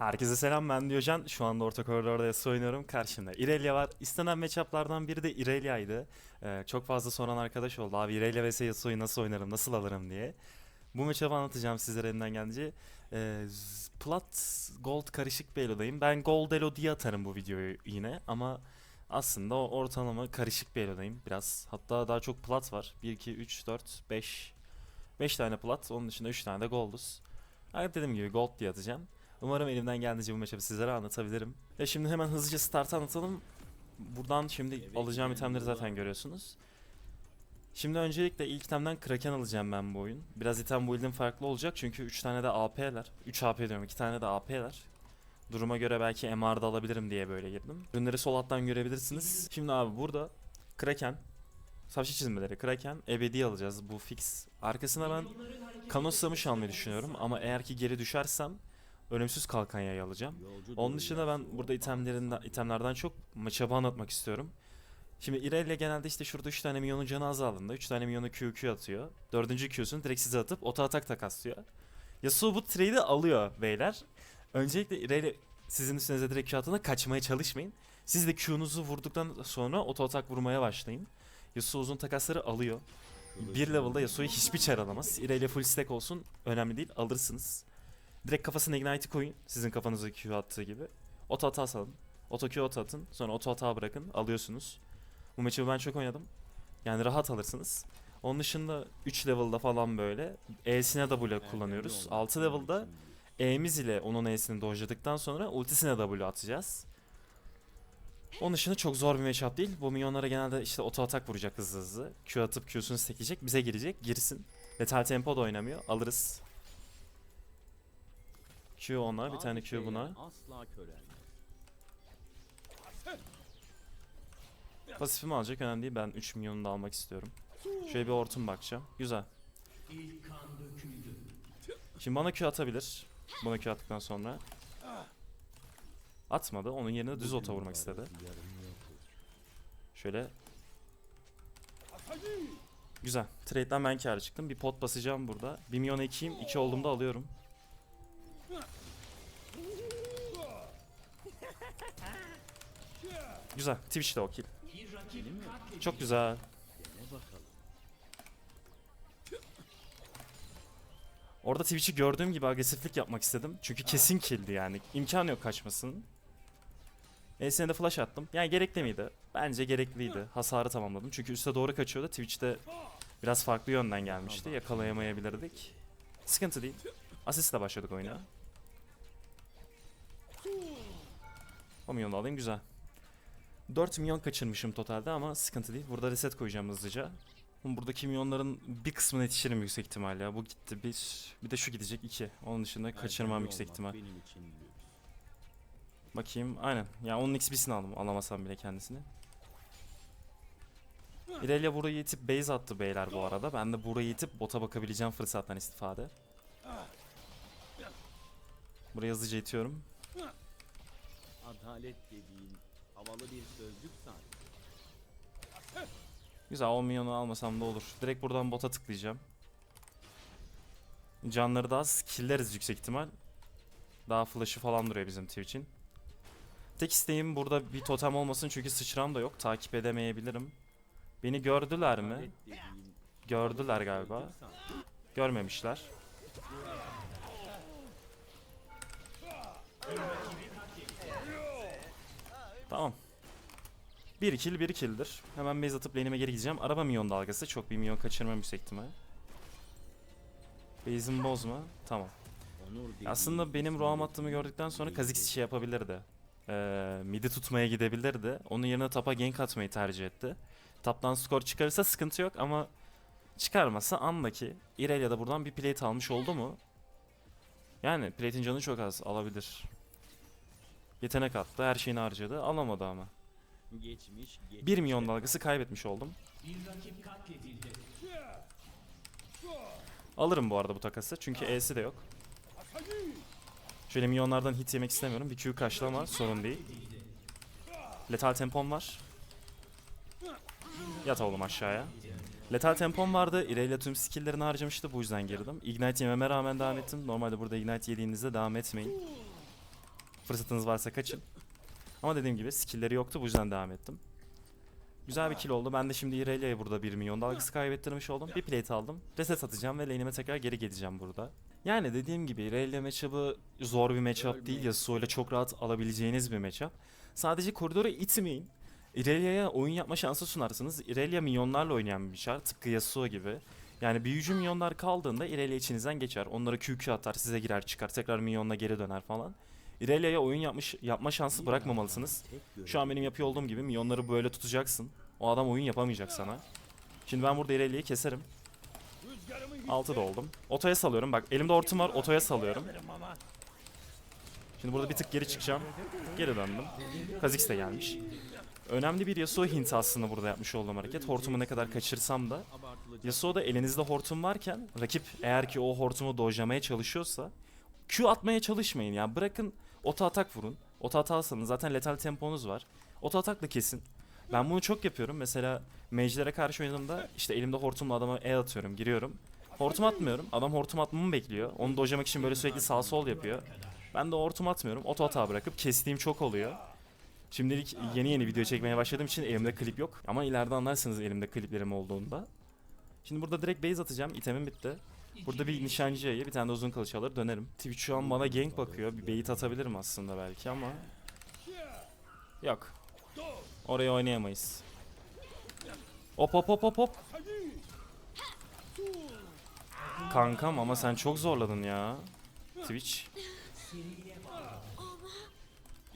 Herkese selam ben Diyojen. Şu anda orta koridorda Yasuo oynuyorum. Karşımda Irelia var. İstenen matchuplardan biri de Irelia'ydı. Ee, çok fazla soran arkadaş oldu. Abi Irelia vs Yasuo'yu nasıl oynarım, nasıl alırım diye. Bu matchup'ı anlatacağım sizlere elinden gelince. Ee, plat gold karışık bir elodayım. Ben gold elo diye atarım bu videoyu yine ama aslında o ortalama karışık bir elodayım biraz. Hatta daha çok plat var. 1, 2, 3, 4, 5. 5 tane plat. Onun dışında 3 tane de golduz. Evet dediğim gibi gold diye atacağım. Umarım elimden geldiğince bu matchup'ı sizlere anlatabilirim. Ve şimdi hemen hızlıca start anlatalım. Buradan şimdi alacağım itemleri zaten görüyorsunuz. Şimdi öncelikle ilk itemden Kraken alacağım ben bu oyun. Biraz item build'im farklı olacak çünkü 3 tane de AP'ler. 3 AP diyorum 2 tane de AP'ler. Duruma göre belki MR'da alabilirim diye böyle girdim. Ürünleri sol alttan görebilirsiniz. Şimdi abi burada Kraken, Savaşçı çizmeleri, Kraken, ebedi alacağız. Bu fix. Arkasına ben Kanos Samış almayı düşünüyorum ama eğer ki geri düşersem ölümsüz kalkan yayı alacağım. Onun dışında ben burada itemlerinden, itemlerden çok maçabı anlatmak istiyorum. Şimdi Irelia genelde işte şurada 3 tane milyonun canı azaldığında 3 tane milyonu Q Q atıyor. Dördüncü Q'sunu direkt size atıp oto atak takaslıyor. Yasuo bu trade'i alıyor beyler. Öncelikle Irelia sizin üstünüze direkt Q attığında kaçmaya çalışmayın. Siz de Q'nuzu vurduktan sonra oto atak vurmaya başlayın. Yasuo uzun takasları alıyor. Bir level'da Yasuo'yu hiçbir çar alamaz. Irelia full stack olsun önemli değil alırsınız. Direkt kafasına ignite'i koyun sizin kafanıza Q attığı gibi. Oto hata salın. Oto Q oto atın. Sonra oto hata bırakın. Alıyorsunuz. Bu maçı ben çok oynadım. Yani rahat alırsınız. Onun dışında 3 level'da falan böyle E'sine W kullanıyoruz. 6 level'da E'miz ile onun E'sini dojladıktan sonra ultisine W atacağız. Onun dışında çok zor bir matchup değil. Bu minyonlara genelde işte oto atak vuracak hızlı hızlı. Q atıp Q'sunu stackleyecek. Bize girecek. Girsin. Lethal tempo da oynamıyor. Alırız. Q ona, bir tane Q buna. Asla körelmez. Pasifimi alacak önemli değil. Ben 3 milyonu da almak istiyorum. Şöyle bir hortum bakacağım. Güzel. Şimdi bana Q atabilir. Bana Q attıktan sonra. Atmadı. Onun yerine düz ota vurmak istedi. Şöyle. Güzel. Trade'den ben kârı çıktım. Bir pot basacağım burada. 1 milyon ekeyim. 2 olduğumda alıyorum. Güzel. Twitch'te o kill. Çok güzel. Orada Twitch'i gördüğüm gibi agresiflik yapmak istedim. Çünkü kesin killdi yani. İmkanı yok kaçmasının. E'sine de flash attım. Yani gerekli miydi? Bence gerekliydi. Hasarı tamamladım. Çünkü üste doğru kaçıyordu. Twitch'te biraz farklı yönden gelmişti. Yakalayamayabilirdik. Sıkıntı değil. Asistle başladık oyuna. O milyonu alayım güzel. 4 milyon kaçırmışım totalde ama sıkıntı değil. Burada reset koyacağım hızlıca. Buradaki milyonların bir kısmını yetişirim yüksek ihtimalle ya. Bu gitti bir. Bir de şu gidecek iki. Onun dışında kaçırmam yüksek ihtimal. Bakayım aynen. Ya onun XP'sini aldım. Alamasam bile kendisini. İrelia burayı itip base attı beyler bu arada. Ben de burayı itip bota bakabileceğim fırsattan istifade. Buraya hızlıca itiyorum. Adalet dediğin havalı bir sözcük sanki. Güzel 10 milyonu almasam da olur. Direkt buradan bota tıklayacağım. Canları da az. Killeriz yüksek ihtimal. Daha flash'ı falan duruyor bizim Twitch'in. Tek isteğim burada bir totem olmasın çünkü sıçram da yok. Takip edemeyebilirim. Beni gördüler mi? Gördüler galiba. Görmemişler. Tamam. Bir kill bir killdir. Hemen base atıp lane'ime geri gideceğim. Araba milyon dalgası. Çok bir milyon kaçırmam yüksek ihtimal. Base'imi bozma. Tamam. Aslında benim roam attığımı gördükten sonra Kha'Zix şey yapabilirdi. Ee, midi tutmaya gidebilirdi. Onun yerine tapa gank atmayı tercih etti. Taptan skor çıkarırsa sıkıntı yok ama çıkarmasa anla ki Irelia da buradan bir plate almış oldu mu? Yani plate'in canı çok az alabilir. Yetenek attı her şeyini harcadı alamadı ama. geçmiş, geçmiş 1 milyon dalgası kaybetmiş oldum. Alırım bu arada bu takası çünkü E'si de yok. Şöyle milyonlardan hit yemek istemiyorum. Bir Q kaçlama sorun değil. Letal tempom var. Yat oğlum aşağıya. Letal tempom vardı. Irelia tüm skill'lerini harcamıştı. Bu yüzden girdim. Ignite yememe rağmen devam ettim. Normalde burada Ignite yediğinizde devam etmeyin. Fırsatınız varsa kaçın. Ama dediğim gibi skill'leri yoktu bu yüzden devam ettim. Güzel bir kill oldu. Ben de şimdi Irelia'ya burada 1 milyon dalgası kaybettirmiş oldum. Bir plate aldım. Reset atacağım ve lane'ime tekrar geri geleceğim burada. Yani dediğim gibi Irelia matchup'ı zor bir matchup değil. Yasuo ile çok rahat alabileceğiniz bir matchup. Sadece koridoru itmeyin. Irelia'ya oyun yapma şansı sunarsınız. Irelia minyonlarla oynayan bir şar. Tıpkı Yasuo gibi. Yani büyücü minyonlar kaldığında Irelia içinizden geçer. Onlara QQ atar, size girer çıkar, tekrar minyonla geri döner falan. Irelia'ya oyun yapmış yapma şansı bırakmamalısınız. Şu an benim yapıyor olduğum gibi minyonları böyle tutacaksın. O adam oyun yapamayacak sana. Şimdi ben burada Irelia'yı keserim. 6 da oldum. Otoya salıyorum. Bak elimde hortum var. Otoya salıyorum. Şimdi burada bir tık geri çıkacağım. Geri döndüm. Kha'Zix de gelmiş. Önemli bir Yasuo hinti aslında burada yapmış olduğum hareket. Hortumu ne kadar kaçırsam da. Yasuo'da elinizde hortum varken rakip eğer ki o hortumu dojlamaya çalışıyorsa Q atmaya çalışmayın ya. Bırakın oto atak vurun. Oto atarsanız zaten letal temponuz var. Oto atakla kesin. Ben bunu çok yapıyorum. Mesela mage'lere karşı oynadığımda işte elimde hortumla adama E atıyorum, giriyorum. Hortum atmıyorum. Adam hortum atmamı bekliyor. Onu dojlamak için böyle sürekli sağ sol yapıyor. Ben de hortum atmıyorum. Oto atağa bırakıp kestiğim çok oluyor. Şimdilik yeni yeni video çekmeye başladığım için elimde klip yok. Ama ileride anlarsınız elimde kliplerim olduğunda. Şimdi burada direkt base atacağım. İtemim bitti. Burada bir nişancı yayı, bir tane de uzun kılıç alır dönerim. Twitch şu an bana gank bakıyor. Bir bait atabilirim aslında belki ama... Yok. Oraya oynayamayız. Hop hop hop hop hop. Kankam ama sen çok zorladın ya. Twitch.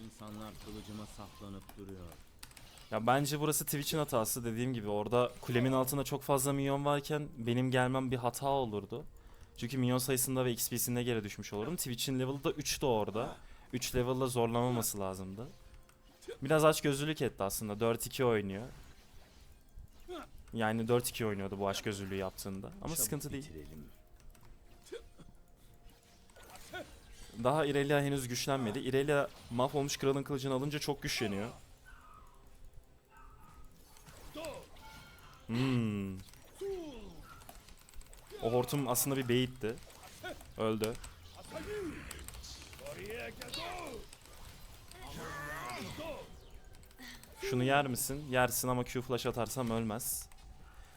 insanlar kılıcıma saplanıp duruyor. Ya bence burası Twitch'in hatası dediğim gibi orada kulemin altında çok fazla minyon varken benim gelmem bir hata olurdu. Çünkü minyon sayısında ve XP'sinde geri düşmüş olurdum. Twitch'in level'ı da 3'tü orada. 3 level'la zorlamaması lazımdı. Biraz aç gözlülük etti aslında. 4-2 oynuyor. Yani 4-2 oynuyordu bu aç gözlülüğü yaptığında. Ama sıkıntı değil. Daha Irelia henüz güçlenmedi. Irelia mahvolmuş kralın kılıcını alınca çok güçleniyor. Hmm. O hortum aslında bir bait'ti. Öldü. Şunu yer misin? Yersin ama Q flash atarsam ölmez.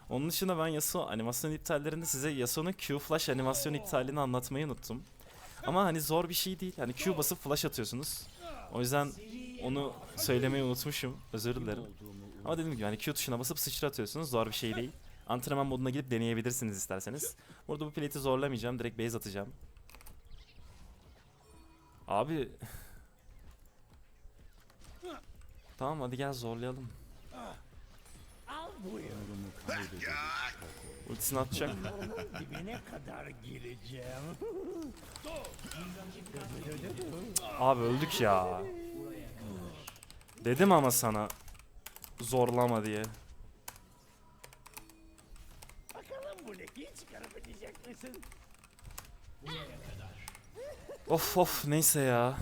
Onun dışında ben Yasuo animasyon iptallerinde size Yasuo'nun Q flash animasyon iptalini anlatmayı unuttum. Ama hani zor bir şey değil. Hani Q basıp flash atıyorsunuz. O yüzden onu söylemeyi unutmuşum. Özür dilerim. Ama dediğim gibi hani Q tuşuna basıp sıçratıyorsunuz. Zor bir şey değil. Antrenman moduna gidip deneyebilirsiniz isterseniz. Burada bu plate'i zorlamayacağım. Direkt base atacağım. Abi. tamam hadi gel zorlayalım. Ultisini atacak. dibine kadar gireceğim. Abi öldük ya. Dedim ama sana. Zorlama diye. Bakalım bu leki çıkarabilecek misin? Of of neyse ya.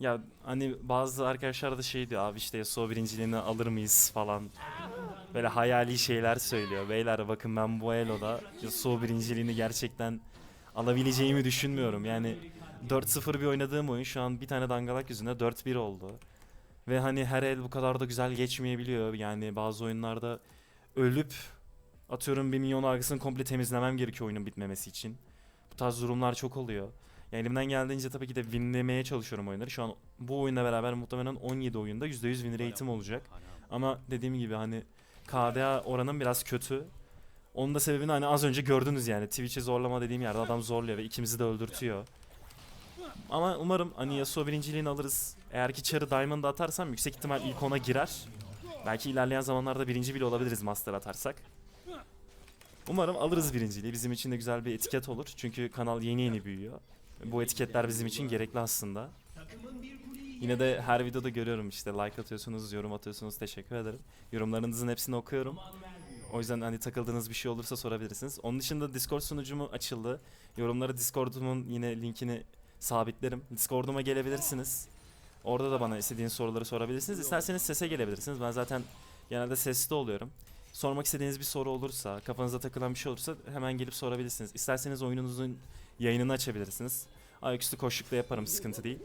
Ya hani bazı arkadaşlar da şey diyor abi işte Yasuo birinciliğini alır mıyız falan. Böyle hayali şeyler söylüyor. Beyler bakın ben bu Elo'da Yasuo birinciliğini gerçekten alabileceğimi düşünmüyorum. Yani 4-0 bir oynadığım oyun şu an bir tane dangalak yüzünden 4-1 oldu. Ve hani her el bu kadar da güzel geçmeyebiliyor. Yani bazı oyunlarda ölüp atıyorum bir milyon algısını komple temizlemem gerekiyor oyunun bitmemesi için. Bu tarz durumlar çok oluyor. Yani elimden geldiğince tabii ki de winlemeye çalışıyorum oyunları. Şu an bu oyunla beraber muhtemelen 17 oyunda %100 win rate'im olacak. Ama dediğim gibi hani KDA oranım biraz kötü. Onun da sebebini hani az önce gördünüz yani. Twitch'i zorlama dediğim yerde adam zorluyor ve ikimizi de öldürtüyor. Ama umarım hani Yasuo birinciliğini alırız. Eğer ki Char'ı Diamond'a atarsam yüksek ihtimal ilk ona girer. Belki ilerleyen zamanlarda birinci bile olabiliriz Master atarsak. Umarım alırız birinciliği. Bizim için de güzel bir etiket olur. Çünkü kanal yeni yeni büyüyor. Bu etiketler bizim için gerekli aslında. Yine de her videoda görüyorum işte like atıyorsunuz, yorum atıyorsunuz. Teşekkür ederim. Yorumlarınızın hepsini okuyorum. O yüzden hani takıldığınız bir şey olursa sorabilirsiniz. Onun dışında Discord sunucumu açıldı. Yorumlara Discord'umun yine linkini sabitlerim. Discord'uma gelebilirsiniz. Orada da bana istediğiniz soruları sorabilirsiniz. İsterseniz sese gelebilirsiniz. Ben zaten genelde sesli oluyorum. Sormak istediğiniz bir soru olursa, kafanıza takılan bir şey olursa hemen gelip sorabilirsiniz. İsterseniz oyununuzun yayınını açabilirsiniz. Ayaküstü koşukla yaparım, sıkıntı değil.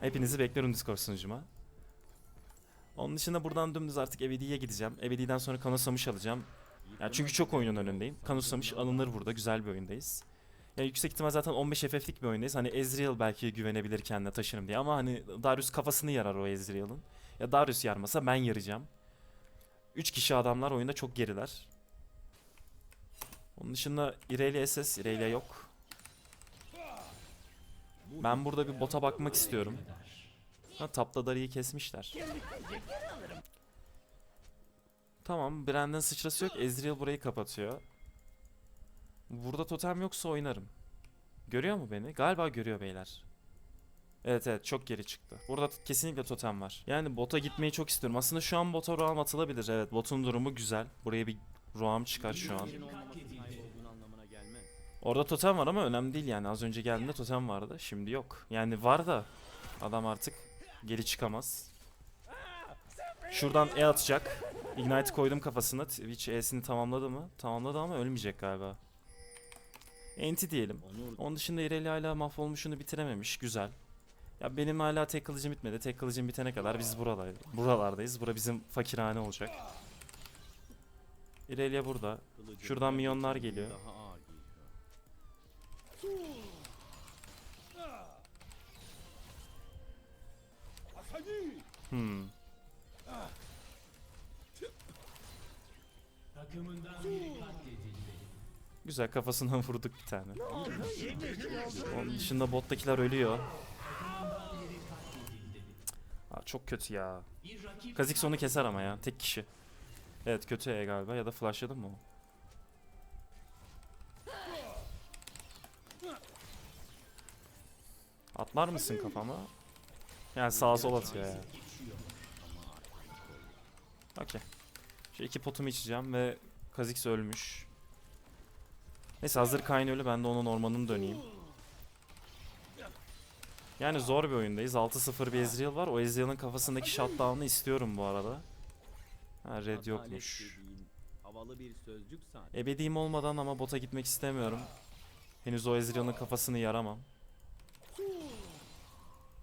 Hepinizi bekliyorum Discord sunucuma. Onun dışında buradan dümdüz artık Ebedi'ye gideceğim. Ebedi'den sonra Kanosamış alacağım. Ya çünkü çok oyunun önündeyim. Kanosamış alınır burada. Güzel bir oyundayız. Ya yüksek ihtimal zaten 15 FF'lik bir oyundayız. Hani Ezreal belki güvenebilir kendine taşırım diye ama hani Darius kafasını yarar o Ezreal'ın. Ya Darius yarmasa ben yarayacağım. 3 kişi adamlar oyunda çok geriler. Onun dışında Irelia SS, Irelia yok. Ben burada bir bota bakmak istiyorum. Ha tapta Dari'yi kesmişler. Tamam Brand'in sıçrası yok. Ezreal burayı kapatıyor. Burada totem yoksa oynarım. Görüyor mu beni? Galiba görüyor beyler. Evet evet çok geri çıktı. Burada kesinlikle totem var. Yani bota gitmeyi çok istiyorum. Aslında şu an bota roam atılabilir. Evet botun durumu güzel. Buraya bir roam çıkar şu an. Orada totem var ama önemli değil yani. Az önce geldiğinde totem vardı. Şimdi yok. Yani var da adam artık geri çıkamaz. Şuradan E atacak. Ignite koydum kafasına. Twitch E'sini tamamladı mı? Tamamladı ama ölmeyecek galiba. Enti diyelim. Onun dışında İreli hala mahvolmuşunu bitirememiş. Güzel. Ya benim hala tek kılıcım bitmedi. Tek kılıcım bitene kadar biz buralardayız. Buralardayız. Bura bizim fakirhane olacak. İrelia burada. Şuradan milyonlar geliyor. Giyiyor. Güzel kafasından vurduk bir tane. Onun dışında bottakiler ölüyor. Aa, çok kötü ya. Kazik onu keser ama ya. Tek kişi. Evet kötü E galiba ya da flashladı mı o? Atlar mısın kafama? Yani sağa sola atıyor ya. Okey. Şu iki potumu içeceğim ve Kha'Zix ölmüş. Neyse hazır Kayn ölü ben de onun ormanını döneyim. Yani zor bir oyundayız. 6-0 bir Ezreal var. O Ezreal'ın kafasındaki shutdown'ı istiyorum bu arada. Ha red yokmuş. Ebediğim olmadan ama bota gitmek istemiyorum. Henüz o Ezreal'ın kafasını yaramam.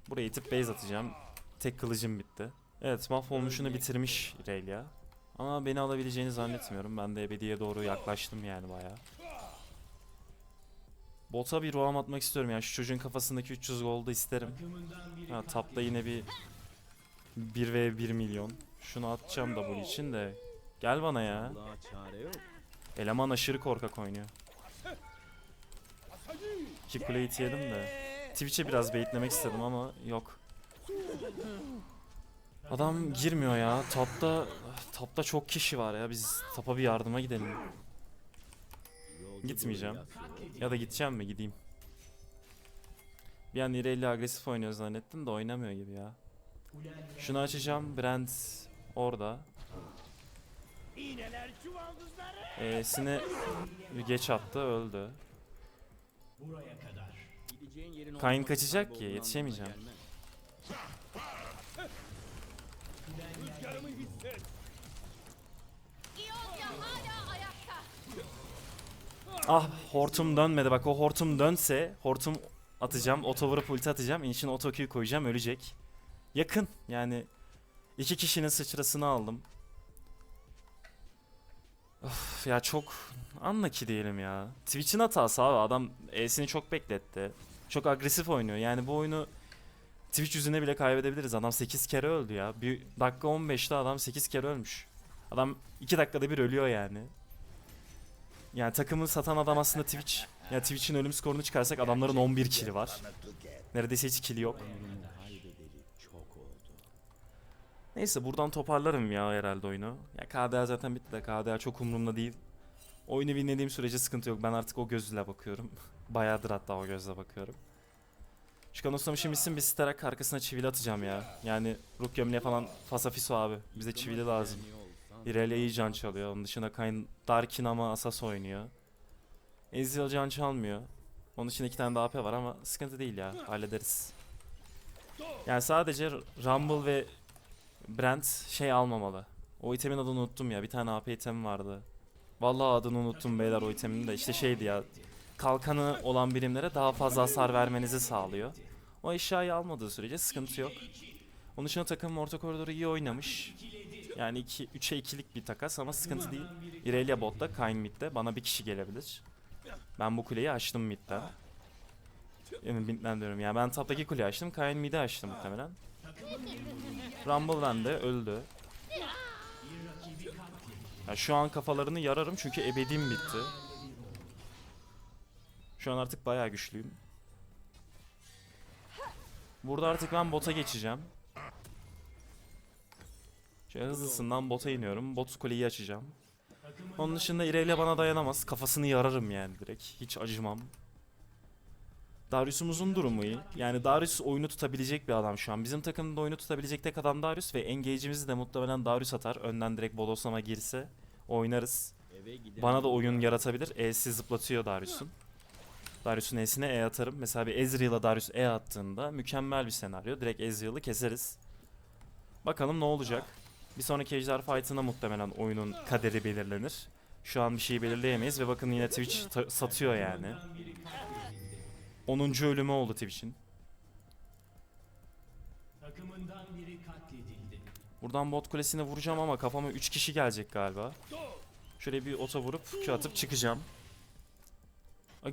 Buraya itip base atacağım. Tek kılıcım bitti. Evet mahvolmuşunu bitirmiş Irelia. Ama beni alabileceğini zannetmiyorum. Ben de Ebedi'ye doğru yaklaştım yani bayağı. Bota bir roam atmak istiyorum yani şu çocuğun kafasındaki 300 gold'u isterim. Ha tapta yine bir 1 ve 1 milyon. Şunu atacağım da bunun için de. Gel bana ya. Eleman aşırı korkak oynuyor. İki kule it yedim de. Twitch'e biraz baitlemek istedim ama yok. Adam girmiyor ya. Tapta tapta çok kişi var ya. Biz tapa bir yardıma gidelim. Gitmeyeceğim. Ya da gideceğim mi? Gideyim. Bir an Irelia agresif oynuyor zannettim de oynamıyor gibi ya. Şunu açacağım. Brand orada. İğneler çuvaldızları. E'sini geç attı öldü. Gideceğin yerin Kayn kaçacak ki, yetişemeyeceğim. Ah hortum dönmedi bak o hortum dönse hortum atacağım oto vurup ulti atacağım için oto Q koyacağım ölecek. Yakın yani iki kişinin sıçrasını aldım. Of ya çok unlucky diyelim ya. Twitch'in hatası abi adam E'sini çok bekletti. Çok agresif oynuyor yani bu oyunu Twitch yüzüne bile kaybedebiliriz. Adam 8 kere öldü ya. Bir dakika 15'te adam 8 kere ölmüş. Adam 2 dakikada bir ölüyor yani. Yani takımı satan adam aslında Twitch. Ya Twitch'in ölüm skorunu çıkarsak adamların 11 kili var. Neredeyse hiç kili yok. Neyse buradan toparlarım ya herhalde oyunu. Ya KDA zaten bitti de KDA çok umurumda değil. Oyunu winlediğim sürece sıkıntı yok. Ben artık o gözle bakıyorum. Bayağıdır hatta o gözle bakıyorum. Şu kanoslamışım isim bir starak arkasına çivili atacağım ya. Yani Rook gömleği falan fasafiso abi. Bize çivili lazım. Irelia iyi can çalıyor. Onun dışında Kayn Darkin ama Asas oynuyor. Ezreal can çalmıyor. Onun için iki tane de AP var ama sıkıntı değil ya. Hallederiz. Yani sadece Rumble ve Brent şey almamalı. O itemin adını unuttum ya. Bir tane AP item vardı. Vallahi adını unuttum beyler o itemin de. İşte şeydi ya. Kalkanı olan birimlere daha fazla hasar vermenizi sağlıyor. O eşyayı almadığı sürece sıkıntı yok. Onun dışında takımım orta koridoru iyi oynamış. Yani 2 3'e 2'lik bir takas ama sıkıntı değil. Irelia botta, Kayn midde. Bana bir kişi gelebilir. Ben bu kuleyi açtım midden. Yani midden diyorum ya. Ben taptaki kuleyi açtım. Kayn mid'i açtı muhtemelen. Rumble bende öldü. Ya şu an kafalarını yararım çünkü ebedim bitti. Şu an artık bayağı güçlüyüm. Burada artık ben bota geçeceğim. Şöyle hızlısından bota iniyorum. Bot kuleyi açacağım. Onun dışında Irelia bana dayanamaz. Kafasını yararım yani direkt. Hiç acımam. Darius'umuzun durumu iyi. Yani Darius oyunu tutabilecek bir adam şu an. Bizim takımda oyunu tutabilecek tek adam Darius ve engage'imizi de muhtemelen Darius atar. Önden direkt bodoslama girse oynarız. Bana da oyun yaratabilir. E'si zıplatıyor Darius'un. Darius'un E'sine E atarım. Mesela bir Ezreal'a Darius E attığında mükemmel bir senaryo. Direkt Ezreal'ı keseriz. Bakalım ne olacak. Bir sonraki Ejder Fight'ına muhtemelen oyunun kaderi belirlenir. Şu an bir şey belirleyemeyiz ve bakın yine Twitch satıyor yani. 10. ölümü oldu Twitch'in. Buradan bot kulesine vuracağım ama kafama 3 kişi gelecek galiba. Şöyle bir ota vurup Q atıp çıkacağım.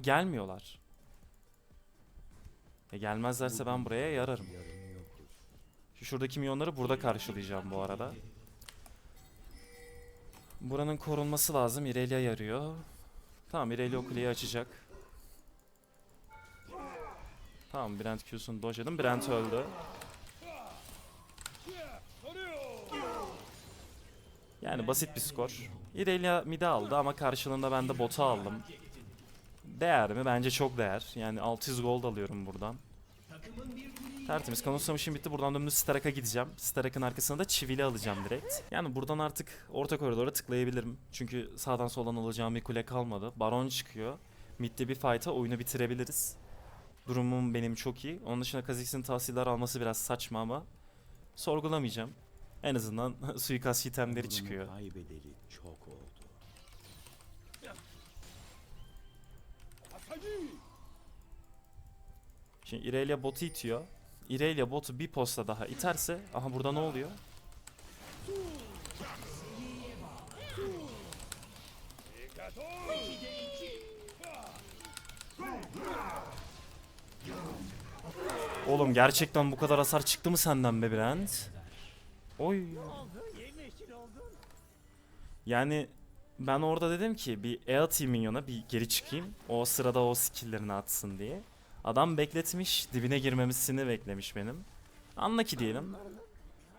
Gelmiyorlar. E gelmezlerse ben buraya yararım. Şuradaki milyonları burada karşılayacağım bu arada. Buranın korunması lazım. Irelia yarıyor. Tamam Irelia o kuleyi açacak. Tamam Brent Q'sunu dojladım. Brent öldü. Yani basit bir skor. Irelia mid'i aldı ama karşılığında ben de bot'u aldım. Değer mi? Bence çok değer. Yani 600 gold alıyorum buradan. Tertemiz. Kanonsamışım bitti. Buradan dümdüz Starak'a gideceğim. Starak'ın arkasına da çivili alacağım direkt. Yani buradan artık orta koridora tıklayabilirim. Çünkü sağdan soldan alacağım bir kule kalmadı. Baron çıkıyor. Mid'de bir fight'a oyunu bitirebiliriz. Durumum benim çok iyi. Onun dışında Kha'Zix'in tahsiller alması biraz saçma ama sorgulamayacağım. En azından suikast itemleri çıkıyor. Kaybedeli çok oldu. Şimdi Irelia botu itiyor. Irelia botu bir posta daha iterse aha burada ne oluyor? Oğlum gerçekten bu kadar hasar çıktı mı senden be Brent? Oy. Yani ben orada dedim ki bir E atayım minyona bir geri çıkayım. O sırada o skill'lerini atsın diye. Adam bekletmiş. Dibine girmemesini beklemiş benim. Anla ki diyelim.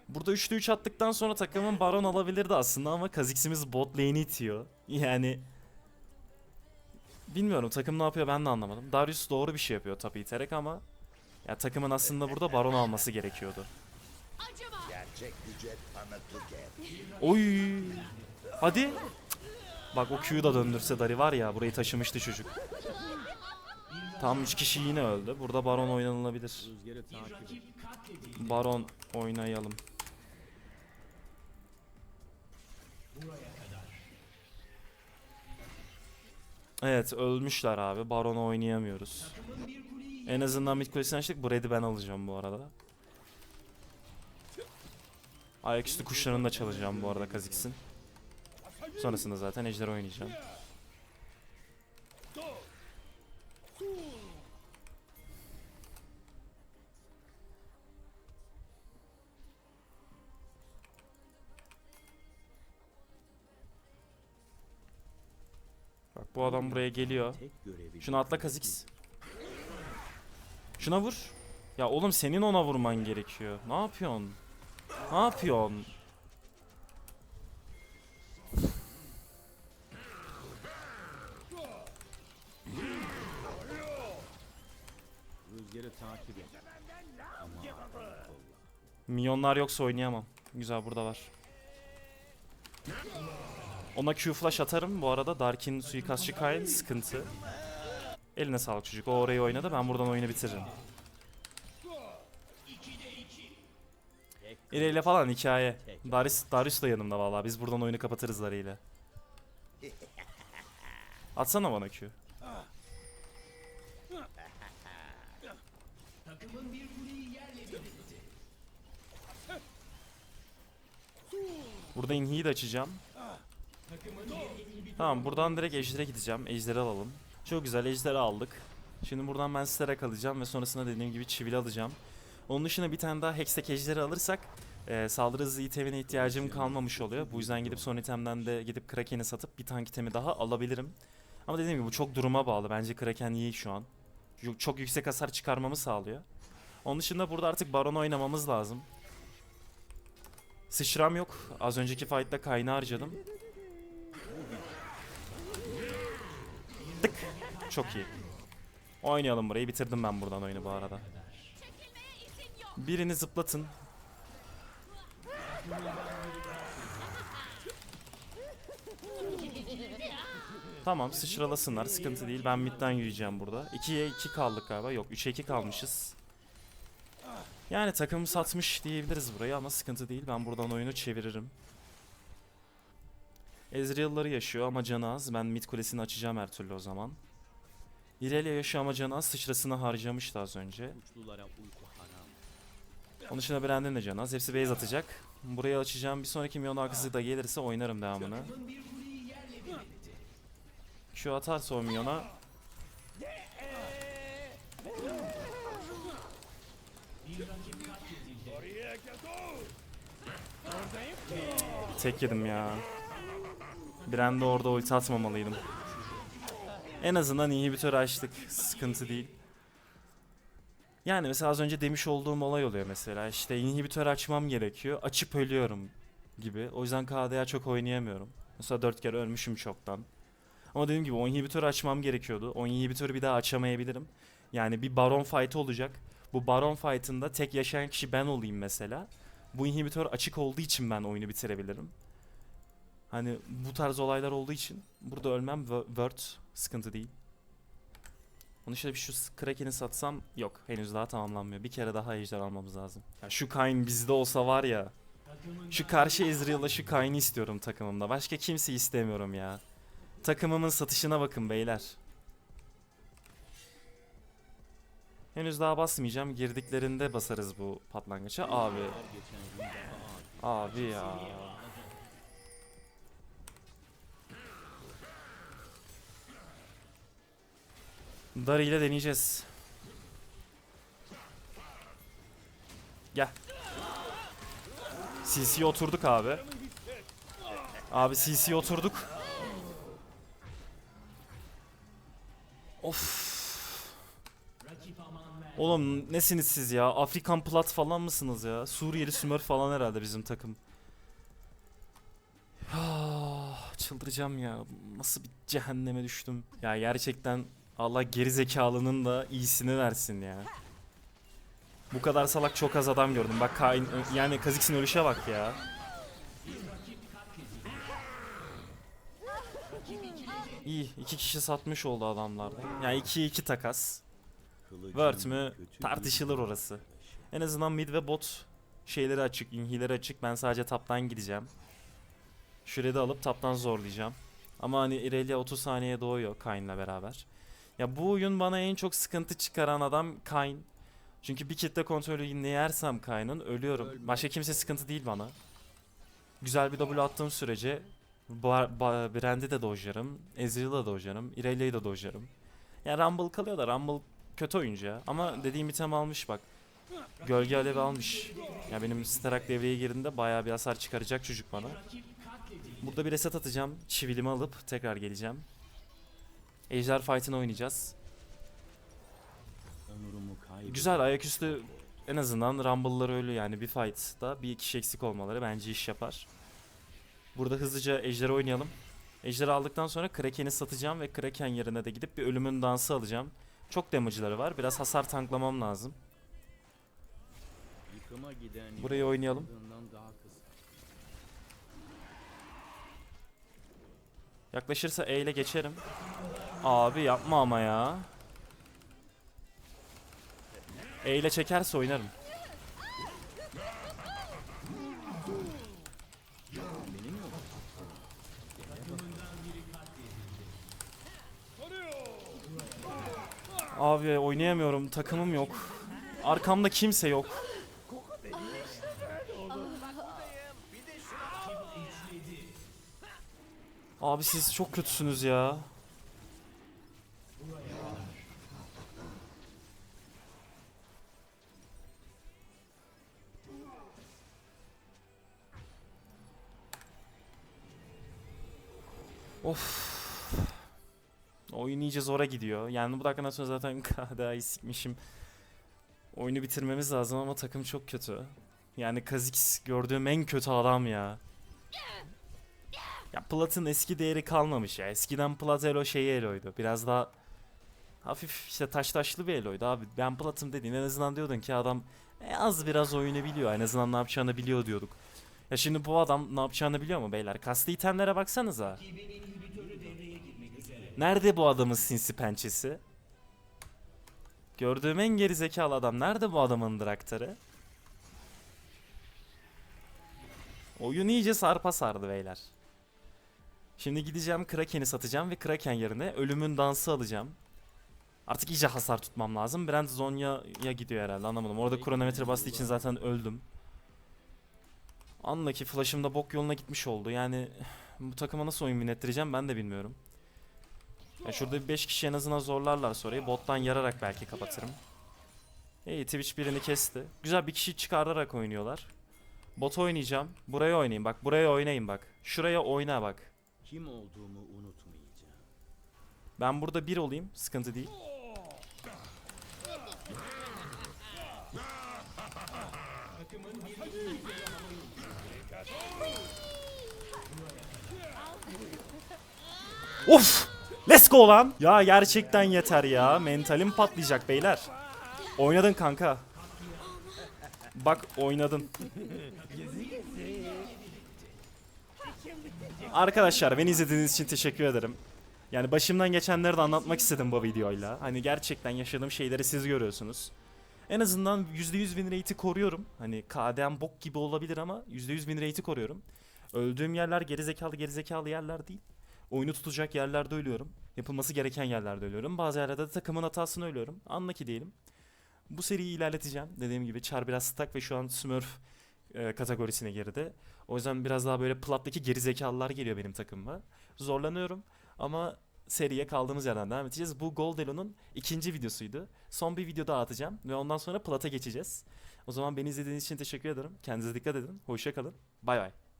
Burada 3'te 3 attıktan sonra takımın baron alabilirdi aslında ama Kha'Zix'imiz bot lane'i itiyor. Yani Bilmiyorum takım ne yapıyor ben de anlamadım. Darius doğru bir şey yapıyor tabii iterek ama ya takımın aslında burada baron alması gerekiyordu. Oy. Hadi. Bak o Q'yu da döndürse Dari var ya burayı taşımıştı çocuk. Tam 3 kişi yine öldü. Burada Baron oynanılabilir. Baron oynayalım. Evet ölmüşler abi. Baron'u oynayamıyoruz. En azından mid kulesini açtık. Bu red'i ben alacağım bu arada. Ayaküstü kuşlarını da çalacağım bu arada Kha'Zix'in. Sonrasında zaten ejder oynayacağım. Bak bu adam buraya geliyor. Şunu atla Kha'Zix. Şuna vur. Ya oğlum senin ona vurman gerekiyor. Ne yapıyorsun? Ne yapıyorsun? Rüzgarı takip et. Minyonlar yoksa oynayamam. Güzel burada var. Ona Q flash atarım bu arada. Darkin suikastçı Kayn sıkıntı. Eline sağlık çocuk. O orayı oynadı. Ben buradan oyunu bitiririm. İreyle falan hikaye. Darius, Darius da yanımda vallahi. Biz buradan oyunu kapatırız Darius'yle. Atsana bana Q. Burada inhiyi de açacağım. Tamam buradan direkt ejdere gideceğim. Ejderi alalım. Çok güzel ejderi aldık. Şimdi buradan ben Sterak alacağım ve sonrasında dediğim gibi çivili alacağım. Onun dışında bir tane daha Hextech ejderi alırsak e, saldırı hızı itemine ihtiyacım kalmamış oluyor. Bu yüzden gidip son itemden de gidip Kraken'i satıp bir tank itemi daha alabilirim. Ama dediğim gibi bu çok duruma bağlı. Bence Kraken iyi şu an. Çok yüksek hasar çıkarmamı sağlıyor. Onun dışında burada artık Baron oynamamız lazım. Sıçram yok. Az önceki fight'ta kaynağı harcadım. Tık. Çok iyi. Oynayalım burayı. Bitirdim ben buradan oyunu bu arada. Birini zıplatın. Tamam sıçralasınlar. Sıkıntı değil. Ben midden yürüyeceğim burada. 2'ye 2 kaldık galiba. Yok 3'e 2 kalmışız. Yani takım satmış diyebiliriz burayı ama sıkıntı değil. Ben buradan oyunu çeviririm. Ezreal'ları yaşıyor ama canı az. Ben mid kulesini açacağım her türlü o zaman Irelia yaşıyor ama canı az sıçrasını harcamıştı az önce onun dışında Brandon de canaz. Hepsi base atacak. Burayı açacağım. Bir sonraki milyon arkası da gelirse oynarım devamını. Şu atarsa o milyona tek yedim ya. Brand'e orada ulti atmamalıydım. En azından inhibitör açtık. Sıkıntı değil. Yani mesela az önce demiş olduğum olay oluyor mesela. İşte inhibitör açmam gerekiyor. Açıp ölüyorum gibi. O yüzden KDA çok oynayamıyorum. Mesela 4 kere ölmüşüm çoktan. Ama dediğim gibi o inhibitörü açmam gerekiyordu. O inhibitörü bir daha açamayabilirim. Yani bir baron fight olacak. Bu baron fight'ında tek yaşayan kişi ben olayım mesela. Bu inhibitör açık olduğu için ben oyunu bitirebilirim. Hani bu tarz olaylar olduğu için burada ölmem wo- word sıkıntı değil. Onun dışında bir şu Kraken'i satsam yok henüz daha tamamlanmıyor. Bir kere daha ejder almamız lazım. Ya şu Kayn bizde olsa var ya. Şu karşı Ezreal'la şu Kayn'i istiyorum takımımda. Başka kimseyi istemiyorum ya. Takımımın satışına bakın beyler. Henüz daha basmayacağım. Girdiklerinde basarız bu patlangaça. Abi. Abi ya. Dari ile deneyeceğiz. Gel. CC'ye oturduk abi. Abi CC'ye oturduk. Of. Oğlum nesiniz siz ya? Afrikan plat falan mısınız ya? Suriyeli Smurf falan herhalde bizim takım. Ah, Çıldıracağım ya. Nasıl bir cehenneme düştüm. Ya gerçekten Allah geri zekalının da iyisini versin ya. Bu kadar salak çok az adam gördüm. Bak Kain, yani Kazix'in ölüşe bak ya. İyi iki kişi satmış oldu adamlarda. Yani 2 2 takas. Word mü tartışılır orası. En azından mid ve bot şeyleri açık, inhileri açık. Ben sadece taptan gideceğim. Şurayı da alıp taptan zorlayacağım. Ama hani Irelia 30 saniye doğuyor Kayn'la beraber. Ya bu oyun bana en çok sıkıntı çıkaran adam Kayn. Çünkü bir kitle kontrolü yersem Kayn'ın ölüyorum. Başka kimse sıkıntı değil bana. Güzel bir W attığım sürece Brand'i de dojlarım, Ezreal'ı da dojlarım, Irelia'yı da dojlarım. Ya Rumble kalıyor da Rumble kötü oyuncu ya. Ama dediğim item almış bak. Gölge alevi almış. Ya benim Sterak devreye girdiğinde bayağı bir hasar çıkaracak çocuk bana. Burada bir reset atacağım. Çivilimi alıp tekrar geleceğim. Ejder fight'ını oynayacağız. Güzel ayaküstü en azından Rumble'lar ölü yani bir fight'ta bir kişi eksik olmaları bence iş yapar. Burada hızlıca Ejder'i oynayalım. Ejder'i aldıktan sonra Kraken'i satacağım ve Kraken yerine de gidip bir ölümün dansı alacağım. Çok damage'ları var. Biraz hasar tanklamam lazım. Burayı oynayalım. Yaklaşırsa E ile geçerim. Abi yapma ama ya. E ile çekerse oynarım. Abi oynayamıyorum. Takımım yok. Arkamda kimse yok. Abi siz çok kötüsünüz ya. Of. Oyun iyice zora gidiyor. Yani bu dakikadan sonra zaten KDA'yı sikmişim. Oyunu bitirmemiz lazım ama takım çok kötü. Yani Kha'Zix gördüğüm en kötü adam ya. Ya Plat'ın eski değeri kalmamış ya. Eskiden Plat Elo şeyi Elo'ydu. Biraz daha hafif işte taş taşlı bir Elo'ydu abi. Ben Plat'ım dediğin en azından diyordun ki adam e, az biraz oyunu biliyor. En azından ne yapacağını biliyor diyorduk. Ya şimdi bu adam ne yapacağını biliyor mu beyler? Kastı itemlere baksanıza. Nerede bu adamın sinsi pençesi? Gördüğüm en gerizekalı adam. Nerede bu adamın draktarı? Oyun iyice sarpa sardı beyler. Şimdi gideceğim Kraken'i satacağım ve Kraken yerine ölümün dansı alacağım. Artık iyice hasar tutmam lazım. Brand Zonya'ya gidiyor herhalde anlamadım. Orada kronometre bastığı için zaten öldüm. Anla ki flash'ım da bok yoluna gitmiş oldu. Yani bu takıma nasıl oyun binettireceğim ben de bilmiyorum. Ya şurada bir 5 kişi en azından zorlarlar orayı. Bottan yararak belki kapatırım. İyi Twitch birini kesti. Güzel bir kişi çıkararak oynuyorlar. Bot oynayacağım. Buraya oynayayım bak. Buraya oynayın bak. Şuraya oyna bak. Kim olduğumu unutmayacağım. Ben burada bir olayım. Sıkıntı değil. Of! Let's go lan. Ya gerçekten yeter ya. Mentalim patlayacak beyler. Oynadın kanka. Bak oynadın. Arkadaşlar beni izlediğiniz için teşekkür ederim. Yani başımdan geçenleri de anlatmak istedim bu videoyla. Hani gerçekten yaşadığım şeyleri siz görüyorsunuz. En azından %100 win rate'i koruyorum. Hani KDM bok gibi olabilir ama %100 win rate'i koruyorum. Öldüğüm yerler gerizekalı gerizekalı yerler değil. Oyunu tutacak yerlerde ölüyorum. Yapılması gereken yerlerde ölüyorum. Bazı yerlerde de takımın hatasını ölüyorum. Anla ki diyelim. Bu seriyi ilerleteceğim. Dediğim gibi Char biraz stuck ve şu an Smurf e, kategorisine girdi. O yüzden biraz daha böyle plattaki gerizekalılar geliyor benim takımıma. Zorlanıyorum ama seriye kaldığımız yerden devam edeceğiz. Bu Goldelo'nun ikinci videosuydu. Son bir video daha atacağım ve ondan sonra plata geçeceğiz. O zaman beni izlediğiniz için teşekkür ederim. Kendinize dikkat edin. Hoşça kalın. Bay bay.